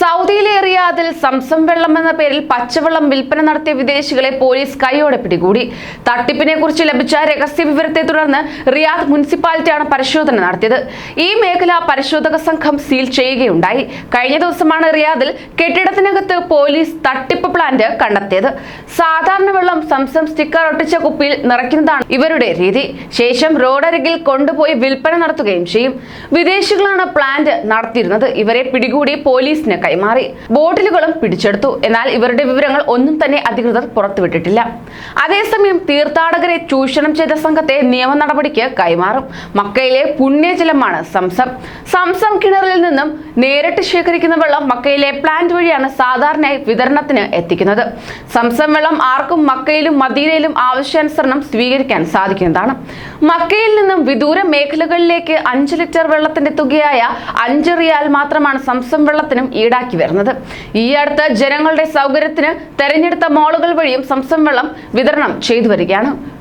സൗദിയിലെ റിയാദിൽ സംസം വെള്ളം എന്ന പേരിൽ പച്ചവെള്ളം വിൽപ്പന നടത്തിയ വിദേശികളെ പോലീസ് കൈയോടെ പിടികൂടി. തട്ടിപ്പിനെ കുറിച്ച് ലഭിച്ച രഹസ്യ വിവരത്തെ തുടർന്ന് റിയാദ് മുനിസിപ്പാലിറ്റിയാണ് പരിശോധന നടത്തിയത്. ഈ മേഖല പരിശോധക സംഘം സീൽ ചെയ്യുകയുണ്ടായി. കഴിഞ്ഞ ദിവസമാണ് റിയാദിൽ കെട്ടിടത്തിനകത്ത് പോലീസ് തട്ടിപ്പ് പ്ലാന്റ് കണ്ടെത്തിയത്. സാധാരണ വെള്ളം സംസം സ്റ്റിക്കർ ഒട്ടിച്ച കുപ്പിയിൽ നിറയ്ക്കുന്നതാണ് ഇവരുടെ രീതി. ശേഷം റോഡരികിൽ കൊണ്ടുപോയി വിൽപ്പന നടത്തുകയും ചെയ്യും. വിദേശികളാണ് പ്ലാന്റ് നടത്തിയിരുന്നത്. ഇവരെ പിടികൂടി പോലീസിന് കൈമാറി. ബോട്ടിലുകളും പിടിച്ചെടുത്തു. എന്നാൽ ഇവരുടെ വിവരങ്ങൾ ഒന്നും തന്നെ അധികൃതർ പുറത്തുവിട്ടിട്ടില്ല. അതേസമയം തീർത്ഥാടകരെ ചൂഷണം ചെയ്ത സംഘത്തെ നിയമ നടപടിക്ക് കൈമാറും. മക്കയിലെ പുണ്യജലമാണ് സംസം. സംസം കിണറിൽ നിന്നും നേരിട്ട് ശേഖരിക്കുന്ന വെള്ളം മക്കയിലെ പ്ലാന്റ് വഴിയാണ് സാധാരണയായി വിതരണത്തിന് എത്തിക്കുന്നത്. സംസം വെള്ളം ആർക്കും മക്കയിലും മദീനയിലും ആവശ്യാനുസരണം സ്വീകരിക്കാൻ സാധിക്കുന്നതാണ്. മക്കയിൽ നിന്നും വിദൂര മേഖലകളിലേക്ക് അഞ്ച് ലിറ്റർ വെള്ളത്തിന്റെ തുകയായ അഞ്ച് റിയാൽ മാത്രമാണ് സംസം വെള്ളത്തിനും ഈടാക്കി വരുന്നത്. ഈ അടുത്ത് ജനങ്ങളുടെ സൗകര്യത്തിന് തെരഞ്ഞെടുത്ത മോളുകൾ വഴിയും സംസം വെള്ളം വിതരണം ചെയ്തു വരികയാണ്.